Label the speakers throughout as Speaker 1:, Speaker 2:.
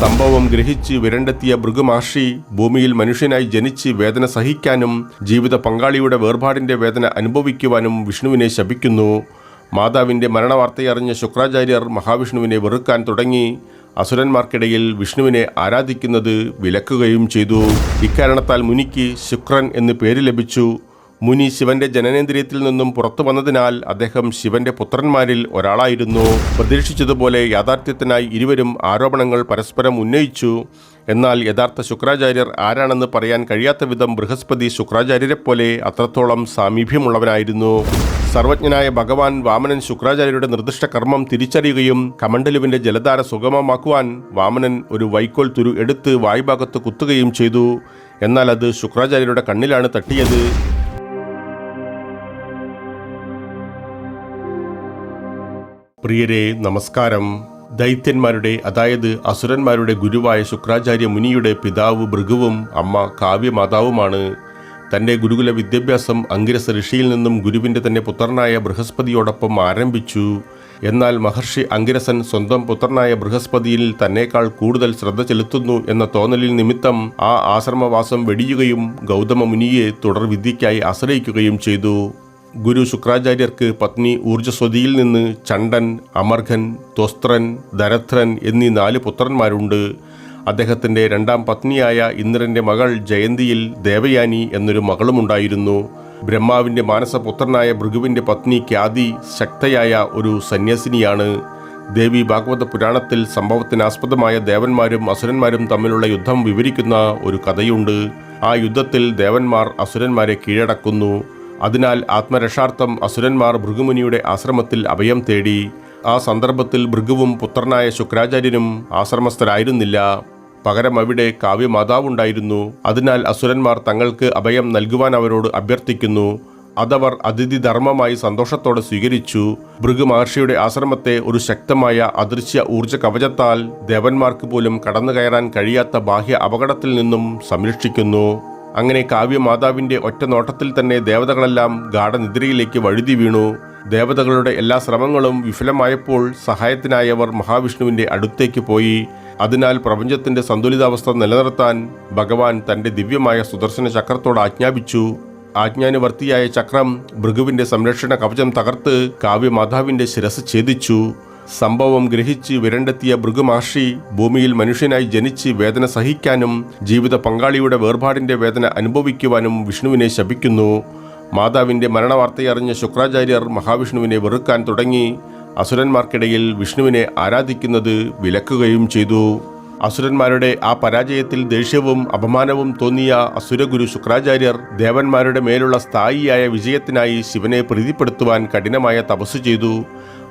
Speaker 1: സംഭവം ഗ്രഹിച്ച് വിരണ്ടെത്തിയ ഭൃഗുമഹർഷി ഭൂമിയിൽ മനുഷ്യനായി ജനിച്ച് വേദന സഹിക്കാനും ജീവിത പങ്കാളിയുടെ വേർപാടിന്റെ വേദന അനുഭവിക്കുവാനും വിഷ്ണുവിനെ ശപിക്കുന്നു. മാതാവിന്റെ മരണവാർത്തയറിഞ്ഞ ശുക്രാചാര്യർ മഹാവിഷ്ണുവിനെ വെറുക്കാൻ തുടങ്ങി. അസുരന്മാർക്കിടയിൽ വിഷ്ണുവിനെ ആരാധിക്കുന്നത് വിലക്കുകയും ചെയ്തു. ഇക്കാരണത്താൽ മുനിക്ക് ശുക്രൻ എന്ന് പേര് ലഭിച്ചു. മുനി ശിവന്റെ ജനനേന്ദ്രിയത്തിൽ നിന്നും പുറത്തു വന്നതിനാൽ അദ്ദേഹം ശിവന്റെ പുത്രന്മാരിൽ ഒരാളായിരുന്നു. പ്രതീക്ഷിച്ചതുപോലെ യാഥാർത്ഥ്യത്തിനായി ഇരുവരും ആരോപണങ്ങൾ പരസ്പരം ഉന്നയിച്ചു. എന്നാൽ യഥാർത്ഥ ശുക്രാചാര്യർ ആരാണെന്ന് പറയാൻ കഴിയാത്ത വിധം ബൃഹസ്പതി ശുക്രാചാര്യരെപ്പോലെ അത്രത്തോളം സാമീപ്യമുള്ളവനായിരുന്നു. സർവജ്ഞനായ ഭഗവാൻ വാമനൻ ശുക്രാചാര്യരുടെ നിർദ്ദിഷ്ട കർമ്മം തിരിച്ചറിയുകയും കമണ്ഡലുവിന്റെ ജലധാര സുഗമമാക്കുവാൻ വാമനൻ ഒരു വൈക്കോൽ തുരു എടുത്ത് വായ്ഭാഗത്ത് കുത്തുകയും ചെയ്തു. എന്നാൽ അത് ശുക്രാചാര്യരുടെ കണ്ണിലാണ് തട്ടിയത്. പ്രിയരെ നമസ്കാരം. ദൈത്യന്മാരുടെ അതായത് അസുരന്മാരുടെ ഗുരുവായ ശുക്രാചാര്യ മുനിയുടെ പിതാവ് ഭൃഗുവും അമ്മ കാവ്യമാതാവുമാണ്. തന്റെ ഗുരുകുല വിദ്യാഭ്യാസം അങ്കിരസ ഋഷിയിൽ നിന്നും ഗുരുവിന്റെ തന്നെ പുത്രനായ ബൃഹസ്പതിയോടൊപ്പം ആരംഭിച്ചു. എന്നാൽ മഹർഷി അങ്കിരസൻ സ്വന്തം പുത്രനായ ബൃഹസ്പതിയിൽ തന്നേക്കാൾ കൂടുതൽ ശ്രദ്ധ ചെലുത്തുന്നു എന്ന തോന്നലിൽ നിമിത്തം ആ ആശ്രമവാസം വെടിയുകയും ഗൗതമ മുനിയെ തുടർ വിദ്യയ്ക്കായി ആശ്രയിക്കുകയും ചെയ്തു. ഗുരു ശുക്രാചാര്യർക്ക് പത്നി ഊർജസ്വതിയിൽ നിന്ന് ചണ്ടൻ അമർഘൻ ത്വസ്ത്രൻ ദരത്രൻ എന്നീ നാല് പുത്രന്മാരുണ്ട്. അദ്ദേഹത്തിന്റെ രണ്ടാം പത്നിയായ ഇന്ദ്രന്റെ മകൾ ജയന്തിയിൽ ദേവയാനി എന്നൊരു മകളുമുണ്ടായിരുന്നു. ബ്രഹ്മാവിന്റെ മാനസപുത്രനായ ഭൃഗുവിന്റെ പത്നി ഖ്യാതി ശക്തയായ ഒരു സന്യാസിനിയാണ്. ദേവി ഭാഗവത പുരാണത്തിൽ സംഭവത്തിനാസ്പദമായ ദേവന്മാരും അസുരന്മാരും തമ്മിലുള്ള യുദ്ധം വിവരിക്കുന്ന ഒരു കഥയുണ്ട്. ആ യുദ്ധത്തിൽ ദേവന്മാർ അസുരന്മാരെ കീഴടക്കുന്നു. അതിനാൽ ആത്മരക്ഷാർത്ഥം അസുരന്മാർ ഭൃഗുമുനിയുടെ ആശ്രമത്തിൽ അഭയം തേടി ആ സന്ദർഭത്തിൽ ഭൃഗുവും പുത്രനായ ശുക്രാചാര്യനും ആശ്രമസ്ഥരായിരുന്നില്ല. പകരം അവിടെ കാവ്യമാതാവുണ്ടായിരുന്നു. അതിനാൽ അസുരന്മാർ തങ്ങൾക്ക് അഭയം നൽകുവാൻ അവരോട് അഭ്യർത്ഥിക്കുന്നു. അതവർ അതിഥി ധർമ്മമായി സന്തോഷത്തോടെ സ്വീകരിച്ചു. ഭൃഗു മഹർഷിയുടെ ആശ്രമത്തെ ഒരു ശക്തമായ അദൃശ്യ ഊർജ കവചത്താൽ ദേവന്മാർക്ക് പോലും കടന്നു കയറാൻ കഴിയാത്ത ബാഹ്യ അപകടത്തിൽ നിന്നും സംരക്ഷിക്കുന്നു. അങ്ങനെ കാവ്യമാതാവിന്റെ ഒറ്റ നോട്ടത്തിൽ തന്നെ ദേവതകളെല്ലാം ഗാഠനിദ്രയിലേക്ക് വഴുതി വീണു. ദേവതകളുടെ എല്ലാ ശ്രമങ്ങളും വിഫലമായപ്പോൾ സഹായത്തിനായവർ മഹാവിഷ്ണുവിന്റെ അടുത്തേക്ക് പോയി. അതിനാൽ പ്രപഞ്ചത്തിന്റെ സന്തുലിതാവസ്ഥ നിലനിർത്താൻ ഭഗവാൻ തന്റെ ദിവ്യമായ സുദർശന ചക്രത്തോട് ആജ്ഞാപിച്ചു. ആജ്ഞാനുവർത്തിയായ ചക്രം ഭൃഗുവിന്റെ സംരക്ഷണ കവചം തകർത്ത് കാവ്യമാതാവിന്റെ ശിരസ് ഛേദിച്ചു. സംഭവം ഗ്രഹിച്ച് വിരണ്ടെത്തിയ ഭൃഗുമഹർഷി ഭൂമിയിൽ മനുഷ്യനായി ജനിച്ച് വേദന സഹിക്കാനും ജീവിത പങ്കാളിയുടെ വേർപാടിന്റെ വേദന അനുഭവിക്കുവാനും വിഷ്ണുവിനെ ശപിക്കുന്നു. മാതാവിന്റെ മരണവാർത്തയറിഞ്ഞ ശുക്രാചാര്യർ മഹാവിഷ്ണുവിനെ വെറുക്കാൻ തുടങ്ങി. അസുരന്മാർക്കിടയിൽ വിഷ്ണുവിനെ ആരാധിക്കുന്നത് വിലക്കുകയും ചെയ്തു. അസുരന്മാരുടെ ആ പരാജയത്തിൽ ദേഷ്യവും അപമാനവും തോന്നിയ അസുരഗുരു ശുക്രാചാര്യർ ദേവന്മാരുടെ മേലുള്ള സ്ഥായിയായ വിജയത്തിനായി ശിവനെ പ്രീതിപ്പെടുത്തുവാൻ കഠിനമായ തപസ് ചെയ്തു.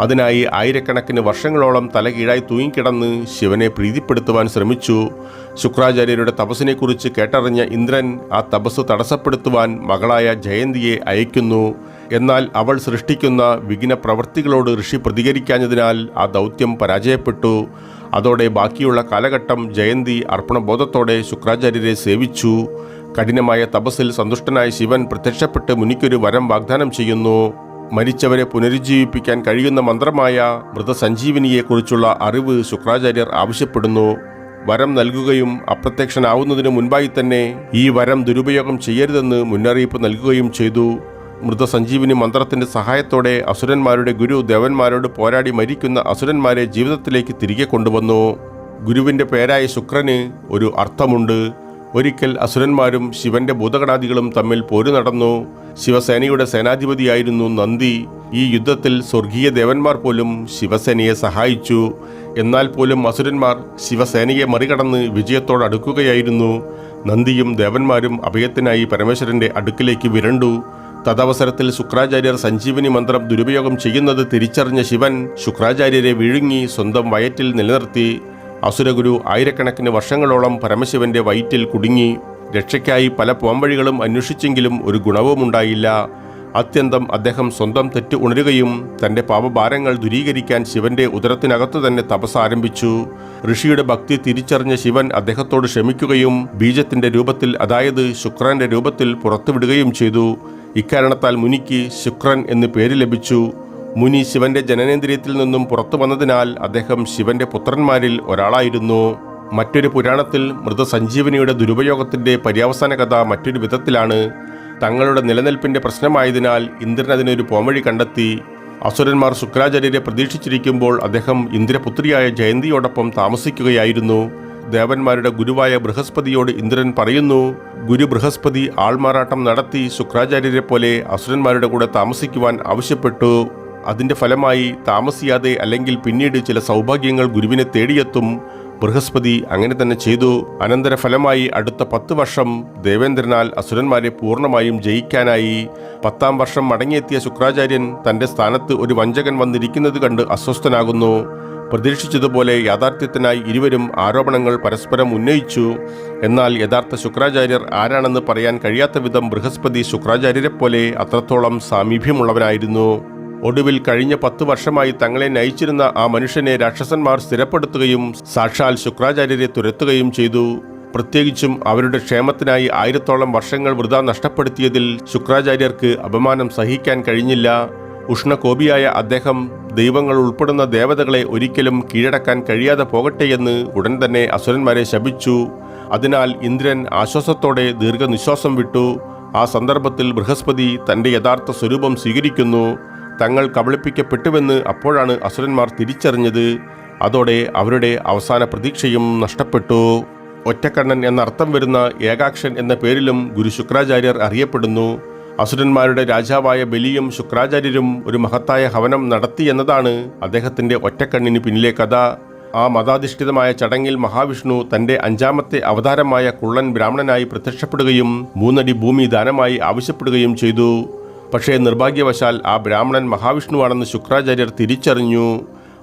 Speaker 1: അതിനായി ആയിരക്കണക്കിന് വർഷങ്ങളോളം തലകീഴായി തൂങ്ങിക്കിടന്ന് ശിവനെ പ്രീതിപ്പെടുത്തുവാൻ ശ്രമിച്ചു. ശുക്രാചാര്യരുടെ തപസ്സിനെക്കുറിച്ച് കേട്ടറിഞ്ഞ ഇന്ദ്രൻ ആ തപസ് തടസ്സപ്പെടുത്തുവാൻ മകളായ ജയന്തിയെ അയക്കുന്നു. എന്നാൽ അവൾ സൃഷ്ടിക്കുന്ന വിഘ്ന പ്രവൃത്തികളോട് ഋഷി പ്രതികരിക്കാഞ്ഞതിനാൽ ആ ദൗത്യം പരാജയപ്പെട്ടു. അതോടെ ബാക്കിയുള്ള കാലഘട്ടം ജയന്തി അർപ്പണബോധത്തോടെ ശുക്രാചാര്യരെ സേവിച്ചു. കഠിനമായ തപസ്സിൽ സന്തുഷ്ടനായ ശിവൻ പ്രത്യക്ഷപ്പെട്ട് മുനിക്കൊരു വരം വാഗ്ദാനം ചെയ്യുന്നു. മരിച്ചവരെ പുനരുജ്ജീവിപ്പിക്കാൻ കഴിയുന്ന മന്ത്രമായ മൃതസഞ്ജീവനിയെക്കുറിച്ചുള്ള അറിവ് ശുക്രാചാര്യർ ആവശ്യപ്പെടുന്നു. വരം നൽകുകയും അപ്രത്യക്ഷനാവുന്നതിന് മുൻപായി തന്നെ ഈ വരം ദുരുപയോഗം ചെയ്യരുതെന്ന് മുന്നറിയിപ്പ് നൽകുകയും ചെയ്തു. മൃതസഞ്ജീവിനി മന്ത്രത്തിന്റെ സഹായത്തോടെ അസുരന്മാരുടെ ഗുരു ദേവന്മാരോട് പോരാടി മരിക്കുന്ന അസുരന്മാരെ ജീവിതത്തിലേക്ക് തിരികെ കൊണ്ടുവന്നു. ഗുരുവിന്റെ പേരായ ശുക്രന് ഒരു അർത്ഥമുണ്ട്. ഒരിക്കൽ അസുരന്മാരും ശിവന്റെ ഭൂതകടാദികളും തമ്മിൽ പോരു നടന്നു. ശിവസേനയുടെ സേനാധിപതിയായിരുന്നു നന്ദി. ഈ യുദ്ധത്തിൽ സ്വർഗീയ ദേവന്മാർ പോലും ശിവസേനയെ സഹായിച്ചു. എന്നാൽ പോലും അസുരന്മാർ ശിവസേനയെ മറികടന്ന് വിജയത്തോടടുക്കുകയായിരുന്നു നന്ദിയും ദേവന്മാരും അഭയത്തിനായി പരമേശ്വരന്റെ അടുക്കിലേക്ക് വിരണ്ടു. തദവസരത്തിൽ ശുക്രാചാര്യർ സഞ്ജീവനി മന്ത്രം ദുരുപയോഗം ചെയ്യുന്നത് തിരിച്ചറിഞ്ഞ ശിവൻ ശുക്രാചാര്യരെ വിഴുങ്ങി സ്വന്തം വയറ്റിൽ നിലനിർത്തി. അസുരഗുരു ആയിരക്കണക്കിന് വർഷങ്ങളോളം പരമശിവന്റെ വയറ്റിൽ കുടുങ്ങി രക്ഷയ്ക്കായി പല പോംവഴികളും അന്വേഷിച്ചെങ്കിലും ഒരു ഗുണവുമുണ്ടായില്ല അത്യന്തം അദ്ദേഹം സ്വന്തം തെറ്റ് ഉണരുകയും തന്റെ പാപഭാരങ്ങൾ ദുരീകരിക്കാൻ ശിവന്റെ ഉദരത്തിനകത്തു തന്നെ തപസ് ആരംഭിച്ചു. ഋഷിയുടെ ഭക്തി തിരിച്ചറിഞ്ഞ ശിവൻ അദ്ദേഹത്തോട് ക്ഷമിക്കുകയും ബീജത്തിന്റെ രൂപത്തിൽ അതായത് ശുക്രന്റെ രൂപത്തിൽ പുറത്തുവിടുകയും ചെയ്തു. ഇക്കാരണത്താൽ മുനിക്ക് ശുക്രൻ എന്ന് പേര് ലഭിച്ചു. മുനി ശിവന്റെ ജനനേന്ദ്രിയത്തിൽ നിന്നും പുറത്തു വന്നതിനാൽ അദ്ദേഹം ശിവന്റെ പുത്രന്മാരിൽ ഒരാളായിരുന്നു. മറ്റൊരു പുരാണത്തിൽ മൃതസഞ്ജീവനിയുടെ ദുരുപയോഗത്തിന്റെ പര്യവസാന കഥ മറ്റൊരു വിധത്തിലാണ്. തങ്ങളുടെ നിലനിൽപ്പിന്റെ പ്രശ്നമായതിനാൽ ഇന്ദ്രൻ അതിനൊരു പോംവഴി കണ്ടെത്തി. അസുരന്മാർ ശുക്രാചാര്യരെ പ്രതീക്ഷിച്ചിരിക്കുമ്പോൾ അദ്ദേഹം ഇന്ദ്രപുത്രിയായ ജയന്തിയോടൊപ്പം താമസിക്കുകയായിരുന്നു. ദേവന്മാരുടെ ഗുരുവായ ബൃഹസ്പതിയോട് ഇന്ദ്രൻ പറയുന്നു ഗുരു ബൃഹസ്പതി ആൾമാറാട്ടം നടത്തി ശുക്രാചാര്യരെ പോലെ അസുരന്മാരുടെ കൂടെ താമസിക്കുവാൻ ആവശ്യപ്പെട്ടു. അതിന്റെ ഫലമായി താമസിയാതെ അല്ലെങ്കിൽ പിന്നീട് ചില സൗഭാഗ്യങ്ങൾ ഗുരുവിനെ തേടിയെത്തും ബൃഹസ്പതി അങ്ങനെ തന്നെ ചെയ്തു. അനന്തര ഫലമായി അടുത്ത പത്ത് വർഷം ദേവേന്ദ്രനാൽ അസുരന്മാരെ പൂർണമായും ജയിക്കാനായി. പത്താം വർഷം മടങ്ങിയെത്തിയ ശുക്രാചാര്യൻ തന്റെ സ്ഥാനത്ത് ഒരു വഞ്ചകൻ വന്നിരിക്കുന്നത് കണ്ട് അസ്വസ്ഥനാകുന്നു. പ്രതീക്ഷിച്ചതുപോലെ യാഥാർത്ഥ്യത്തിനായി ഇരുവരും ആരോപണങ്ങൾ പരസ്പരം ഉന്നയിച്ചു. എന്നാൽ യഥാർത്ഥ ശുക്രാചാര്യർ ആരാണെന്ന് പറയാൻ കഴിയാത്ത വിധം ബൃഹസ്പതി ശുക്രാചാര്യരെ പോലെ അത്രത്തോളം സാമീപ്യമുള്ളവനായിരുന്നു. ഒടുവിൽ കഴിഞ്ഞ പത്ത് വർഷമായി തങ്ങളെ നയിച്ചിരുന്ന ആ മനുഷ്യനെ രാക്ഷസന്മാർ സ്ഥിരപ്പെടുത്തുകയും സാക്ഷാൽ ശുക്രാചാര്യരെ തുരത്തുകയും ചെയ്തു. പ്രത്യേകിച്ചും അവരുടെ ക്ഷേമത്തിനായി ആയിരത്തോളം വർഷങ്ങൾ വൃത നഷ്ടപ്പെടുത്തിയതിൽ ശുക്രാചാര്യർക്ക് അപമാനം സഹിക്കാൻ കഴിഞ്ഞില്ല. ഉഷ്ണകോപിയായ അദ്ദേഹം ദൈവങ്ങൾ ഉൾപ്പെടുന്ന ദേവതകളെ ഒരിക്കലും കീഴടക്കാൻ കഴിയാതെ പോകട്ടെയെന്ന് ഉടൻ തന്നെ അസുരന്മാരെ ശപിച്ചു. അതിനാൽ ഇന്ദ്രൻ ആശ്വാസത്തോടെ ദീർഘനിശ്വാസം വിട്ടു. ആ സന്ദർഭത്തിൽ ബൃഹസ്പതി തന്റെ യഥാർത്ഥ സ്വരൂപം സ്വീകരിക്കുന്നു. തങ്ങൾ കബളിപ്പിക്കപ്പെട്ടുവെന്ന് അപ്പോഴാണ് അസുരന്മാർ തിരിച്ചറിഞ്ഞത്. അതോടെ അവരുടെ അവസാന പ്രതീക്ഷയും നഷ്ടപ്പെട്ടു. ഒറ്റക്കണ്ണൻ എന്നർത്ഥം വരുന്ന ഏകാക്ഷൻ എന്ന പേരിലും ഗുരു ശുക്രാചാര്യർ അറിയപ്പെടുന്നു. അസുരന്മാരുടെ രാജാവായ ബലിയും ശുക്രാചാര്യരും ഒരു മഹത്തായ ഹവനം നടത്തി എന്നതാണ് അദ്ദേഹത്തിന്റെ ഒറ്റക്കണ്ണിന് പിന്നിലെ കഥ. ആ മതാധിഷ്ഠിതമായ ചടങ്ങിൽ മഹാവിഷ്ണു തന്റെ അഞ്ചാമത്തെ അവതാരമായ കുള്ളൻ ബ്രാഹ്മണനായി പ്രത്യക്ഷപ്പെടുകയും മൂന്നടി ഭൂമി ദാനമായി ആവശ്യപ്പെടുകയും ചെയ്തു. പക്ഷേ നിർഭാഗ്യവശാൽ ആ ബ്രാഹ്മണൻ മഹാവിഷ്ണുവാണെന്ന് ശുക്രാചാര്യർ തിരിച്ചറിഞ്ഞു.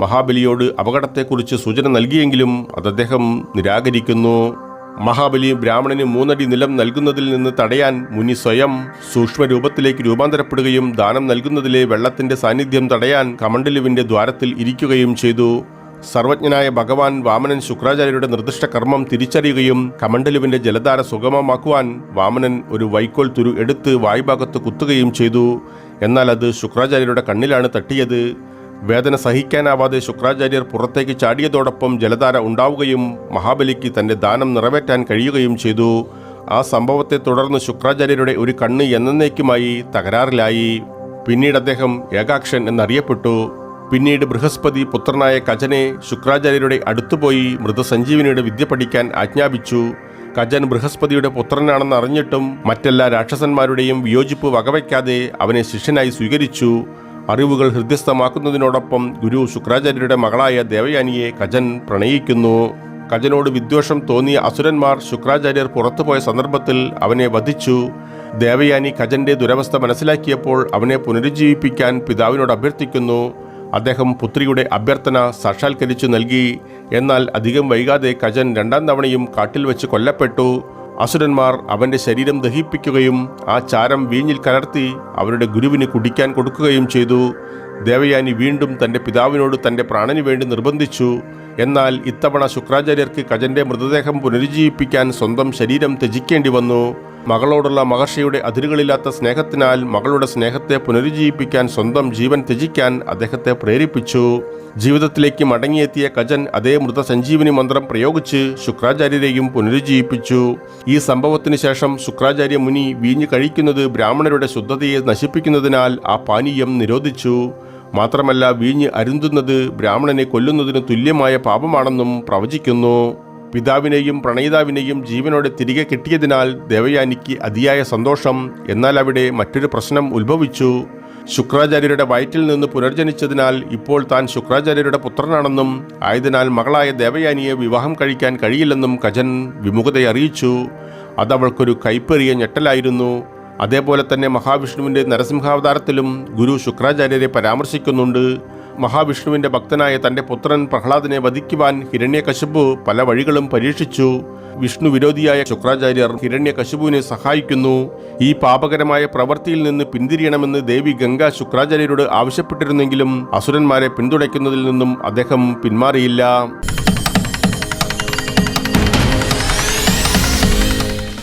Speaker 1: മഹാബലിയോട് അപകടത്തെക്കുറിച്ച് സൂചന നൽകിയെങ്കിലും അത് അദ്ദേഹം നിരാകരിക്കുന്നു. മഹാബലി ബ്രാഹ്മണന് മൂന്നടി നിലം നൽകുന്നതിൽ നിന്ന് തടയാൻ മുനി സ്വയം സൂക്ഷ്മരൂപത്തിലേക്ക് രൂപാന്തരപ്പെടുകയും ദാനം നൽകുന്നതിലെ വെള്ളത്തിന്റെ സാന്നിധ്യം തടയാൻ കമണ്ടലുവിന്റെ ദ്വാരത്തിൽ ഇരിക്കുകയും ചെയ്തു. സർവജ്ഞനായ ഭഗവാൻ വാമനൻ ശുക്രാചാര്യരുടെ നിർദ്ദിഷ്ട കർമ്മം തിരിച്ചറിയുകയും കമണ്ഡലുവിന്റെ ജലധാര സുഗമമാക്കുവാൻ വാമനൻ ഒരു വൈക്കോൽ തുരു എടുത്ത് വായ്ഭാഗത്ത് കുത്തുകയും ചെയ്തു. എന്നാൽ അത് ശുക്രാചാര്യരുടെ കണ്ണിലാണ് തട്ടിയത്. വേദന സഹിക്കാനാവാതെ ശുക്രാചാര്യർ പുറത്തേക്ക് ചാടിയതോടൊപ്പം ജലധാര ഉണ്ടാവുകയും മഹാബലിക്ക് തന്റെ ദാനം നിറവേറ്റാൻ കഴിയുകയും ചെയ്തു. ആ സംഭവത്തെ തുടർന്ന് ശുക്രാചാര്യരുടെ ഒരു കണ്ണ് എന്നേക്കുമായി തകരാറിലായി. പിന്നീട് അദ്ദേഹം ഏകാക്ഷൻ എന്നറിയപ്പെട്ടു. പിന്നീട് ബൃഹസ്പതി പുത്രനായ കജനെ ശുക്രാചാര്യരുടെ അടുത്തുപോയി മൃതസഞ്ജീവനിയുടെ വിദ്യ പഠിക്കാൻ ആജ്ഞാപിച്ചു. കജൻ ബൃഹസ്പതിയുടെ പുത്രനാണെന്ന് അറിഞ്ഞിട്ടും മറ്റെല്ലാ രാക്ഷസന്മാരുടെയും വിയോജിപ്പ് വകവയ്ക്കാതെ അവനെ ശിഷ്യനായി സ്വീകരിച്ചു. അറിവുകൾ ഹൃദ്യസ്ഥമാക്കുന്നതിനോടൊപ്പം ഗുരു ശുക്രാചാര്യരുടെ മകളായ ദേവയാനിയെ കജൻ പ്രണയിക്കുന്നു. കജനോട് വിദ്വേഷം തോന്നിയ അസുരന്മാർ ശുക്രാചാര്യർ പുറത്തുപോയ സന്ദർഭത്തിൽ അവനെ വധിച്ചു. ദേവയാനി കജന്റെ ദുരവസ്ഥ മനസ്സിലാക്കിയപ്പോൾ അവനെ പുനരുജ്ജീവിപ്പിക്കാൻ പിതാവിനോട് അഭ്യർത്ഥിക്കുന്നു. അദ്ദേഹം പുത്രിയുടെ അഭ്യർത്ഥന സാക്ഷാത്കരിച്ചു നൽകി. എന്നാൽ അധികം വൈകാതെ കജൻ രണ്ടാം തവണയും കാട്ടിൽ വെച്ച് കൊല്ലപ്പെട്ടു. അസുരന്മാർ അവന്റെ ശരീരം ദഹിപ്പിക്കുകയും ആ ചാരം വീഞ്ഞിൽ കലർത്തി അവരുടെ ഗുരുവിന് കുടിക്കാൻ കൊടുക്കുകയും ചെയ്തു. ദേവയാനി വീണ്ടും തന്റെ പിതാവിനോട് തന്റെ പ്രാണന് വേണ്ടി നിർബന്ധിച്ചു. എന്നാൽ ഇത്തവണ ശുക്രാചാര്യർക്ക് കജന്റെ മൃതദേഹം പുനരുജ്ജീവിപ്പിക്കാൻ സ്വന്തം ശരീരം ത്യജിക്കേണ്ടി വന്നു. മകളോടുള്ള മഹർഷിയുടെ അതിരുകളില്ലാത്ത സ്നേഹത്തിനാൽ മകളുടെ സ്നേഹത്തെ പുനരുജ്ജീവിപ്പിക്കാൻ സ്വന്തം ജീവൻ ത്യജിക്കാൻ അദ്ദേഹത്തെ പ്രേരിപ്പിച്ചു. ജീവിതത്തിലേക്ക് മടങ്ങിയെത്തിയ കജൻ അതേ മൃതസഞ്ജീവനി മന്ത്രം പ്രയോഗിച്ച് ശുക്രാചാര്യരെയും പുനരുജ്ജീവിപ്പിച്ചു. ഈ സംഭവത്തിന് ശേഷം ശുക്രാചാര്യ മുനി വീഞ്ഞു കഴിക്കുന്നത് ബ്രാഹ്മണരുടെ ശുദ്ധതയെ നശിപ്പിക്കുന്നതിനാൽ ആ പാനീയം നിരോധിച്ചു. മാത്രമല്ല വീഞ്ഞ് അരുന്തുന്നത് ബ്രാഹ്മണനെ കൊല്ലുന്നതിന് തുല്യമായ പാപമാണെന്നും പ്രവചിക്കുന്നു. പിതാവിനെയും പ്രണയിതാവിനെയും ജീവനോടെ തിരികെ കിട്ടിയതിനാൽ ദേവയാനിക്ക് അതിയായ സന്തോഷം. എന്നാൽ അവിടെ മറ്റൊരു പ്രശ്നം ഉത്ഭവിച്ചു. ശുക്രാചാര്യരുടെ വയറ്റിൽ നിന്ന് പുനർജനിച്ചതിനാൽ ഇപ്പോൾ താൻ ശുക്രാചാര്യരുടെ പുത്രനാണെന്നും ആയതിനാൽ മകളായ ദേവയാനിയെ വിവാഹം കഴിക്കാൻ കഴിയില്ലെന്നും കജൻ വിമുഖതയെ അറിയിച്ചു. അതവൾക്കൊരു കൈപ്പേറിയ ഞെട്ടലായിരുന്നു. അതേപോലെ തന്നെ മഹാവിഷ്ണുവിന്റെ നരസിംഹാവതാരത്തിലും ഗുരു ശുക്രാചാര്യരെ പരാമർശിക്കുന്നുണ്ട്. മഹാവിഷ്ണുവിന്റെ ഭക്തനായ തന്റെ പുത്രൻ പ്രഹ്ലാദിനെ വധിക്കുവാൻ ഹിരണ്യകശിപു പല വഴികളും പരീക്ഷിച്ചു. വിഷ്ണു വിരോധിയായ ശുക്രാചാര്യർ ഹിരണ്യകശിപുവിനെ സഹായിക്കുന്നു. ഈ പാപകരമായ പ്രവൃത്തിയിൽ നിന്ന് പിന്തിരിയണമെന്ന് ദേവി ഗംഗ ശുക്രാചാര്യരോട് ആവശ്യപ്പെട്ടിരുന്നെങ്കിലും അസുരന്മാരെ പിന്തുണയ്ക്കുന്നതിൽ നിന്നും അദ്ദേഹം പിന്മാറിയില്ല.